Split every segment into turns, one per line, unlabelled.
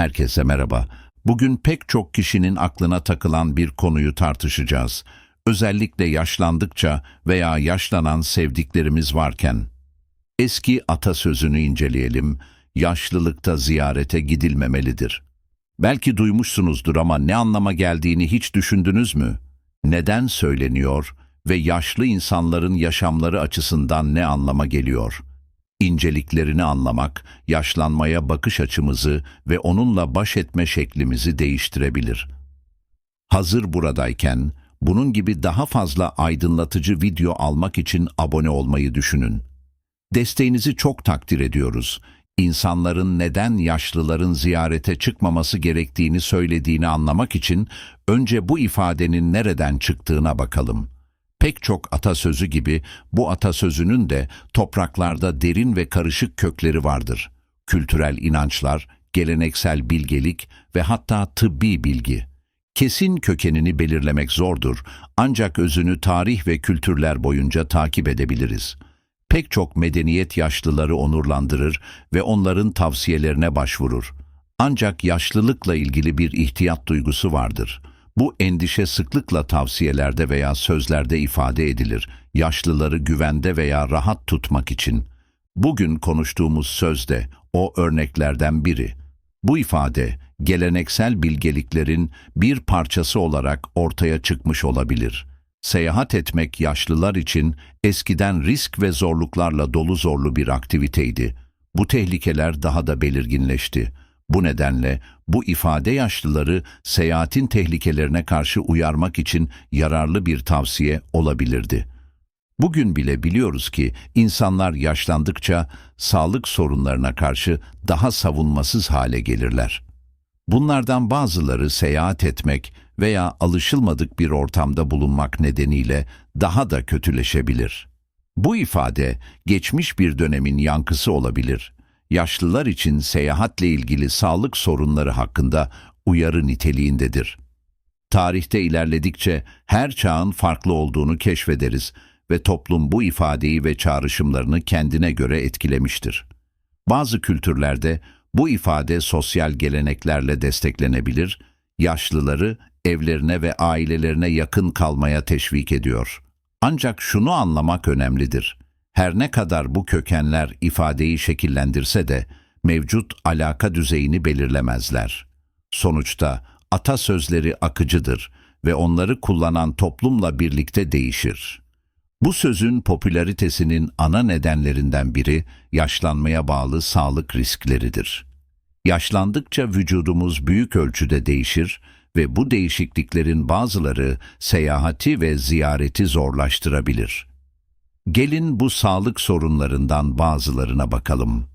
Herkese merhaba. Bugün pek çok kişinin aklına takılan bir konuyu tartışacağız. Özellikle yaşlandıkça veya yaşlanan sevdiklerimiz varken. Eski atasözünü inceleyelim. Yaşlılıkta ziyarete gidilmemelidir. Belki duymuşsunuzdur ama ne anlama geldiğini hiç düşündünüz mü? Neden söyleniyor ve yaşlı insanların yaşamları açısından ne anlama geliyor? İnceliklerini anlamak, yaşlanmaya bakış açımızı ve onunla baş etme şeklimizi değiştirebilir. Hazır buradayken, bunun gibi daha fazla aydınlatıcı video almak için abone olmayı düşünün. Desteğinizi çok takdir ediyoruz. İnsanların neden yaşlıların ziyarete çıkmaması gerektiğini söylediğini anlamak için önce bu ifadenin nereden çıktığına bakalım. Pek çok atasözü gibi bu atasözünün de topraklarda derin ve karışık kökleri vardır. Kültürel inançlar, geleneksel bilgelik ve hatta tıbbi bilgi. Kesin kökenini belirlemek zordur ancak özünü tarih ve kültürler boyunca takip edebiliriz. Pek çok medeniyet yaşlıları onurlandırır ve onların tavsiyelerine başvurur. Ancak yaşlılıkla ilgili bir ihtiyat duygusu vardır. Bu endişe sıklıkla tavsiyelerde veya sözlerde ifade edilir. Yaşlıları güvende veya rahat tutmak için. Bugün konuştuğumuz söz de o örneklerden biri. Bu ifade geleneksel bilgeliklerin bir parçası olarak ortaya çıkmış olabilir. Seyahat etmek yaşlılar için eskiden risk ve zorluklarla dolu zorlu bir aktiviteydi. Bu tehlikeler daha da belirginleşti. Bu nedenle bu ifade yaşlıları seyahatin tehlikelerine karşı uyarmak için yararlı bir tavsiye olabilirdi. Bugün bile biliyoruz ki insanlar yaşlandıkça sağlık sorunlarına karşı daha savunmasız hale gelirler. Bunlardan bazıları seyahat etmek veya alışılmadık bir ortamda bulunmak nedeniyle daha da kötüleşebilir. Bu ifade geçmiş bir dönemin yankısı olabilir. Yaşlılar için seyahatle ilgili sağlık sorunları hakkında uyarı niteliğindedir. Tarihte ilerledikçe her çağın farklı olduğunu keşfederiz ve toplum bu ifadeyi ve çağrışımlarını kendine göre etkilemiştir. Bazı kültürlerde bu ifade sosyal geleneklerle desteklenebilir, yaşlıları evlerine ve ailelerine yakın kalmaya teşvik ediyor. Ancak şunu anlamak önemlidir. Her ne kadar bu kökenler ifadeyi şekillendirse de mevcut alaka düzeyini belirlemezler. Sonuçta atasözleri akıcıdır ve onları kullanan toplumla birlikte değişir. Bu sözün popülaritesinin ana nedenlerinden biri yaşlanmaya bağlı sağlık riskleridir. Yaşlandıkça vücudumuz büyük ölçüde değişir ve bu değişikliklerin bazıları seyahati ve ziyareti zorlaştırabilir. Gelin bu sağlık sorunlarından bazılarına bakalım.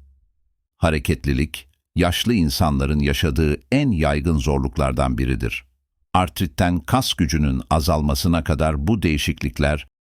Hareketlilik, yaşlı insanların yaşadığı en yaygın zorluklardan biridir. Artritten kas gücünün azalmasına kadar bu değişiklikler